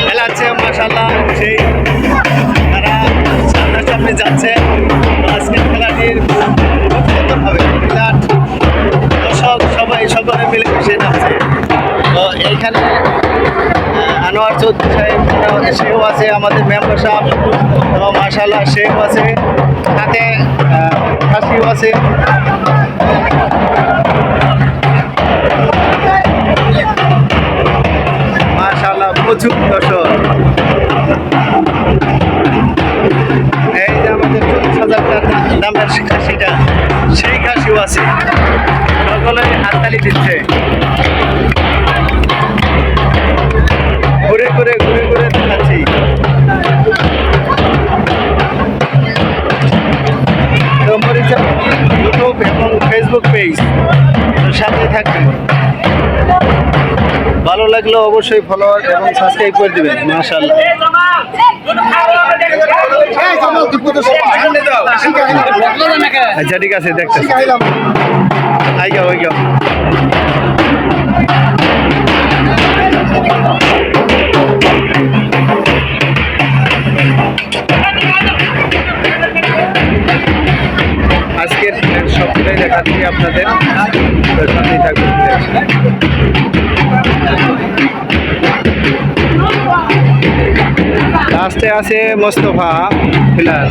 খেলাচ্ছে মাসাল্লাহ সেই তারা সামনাসামনি যাচ্ছে। আজকের খেলাটির খুব সুন্দরভাবে দর্শক সবাই সকলে মিলে মিশে যাচ্ছে তো এইখানে আনোয়ার চৌধুরী সাহেব সেও আছে আমাদের মেম্বার সাহেব। এবং মাসাল্লাহ সেও আছে। আহ, খাসিও আছে। প্রচুর দর্শক এই যে আমাদের চল্লিশ হাজার দামের খাসিটা সেই খাসিও আছে। সকলে হাততালি দিচ্ছে। ঘুরে ঘুরে ঘুরে ঘুরে দেখাচ্ছি। তো মরিচা ইউটিউব এবং ফেসবুক পেজ সাথে থাকবেন। ভালো লাগলে অবশ্যই ফলোয়ার এবং সাবস্ক্রাইব করে দিবেন, মাশাআল্লাহ। আচ্ছা ঠিক আছে দেখতে আই যাও আই যাও। আজকের সবটাই দেখাচ্ছি আপনাদের। সাথেই থাকবেন। লাস্টে আছে মোস্তফা প্লাস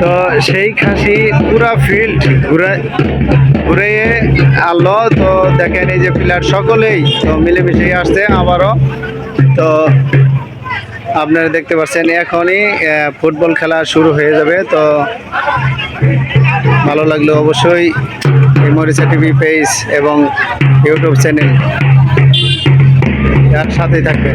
তো সেই খাসি পুরা ফিল্ড ঘুরে ঘুরে আনলো। তো দেখেন এই যে প্লেয়ার সকলেই, তো মিলেমিশে আসছে আবারও। তো আপনারা দেখতে পাচ্ছেন, এখনই ফুটবল খেলা শুরু হয়ে যাবে। তো ভালো লাগলে অবশ্যই মরিচা টিভি পেজ এবং ইউটিউব চ্যানেল। এর সাথেই থাকবে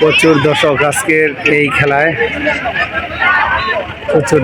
প্রচুর দর্শক আজকের এই খেলায়। প্রচুর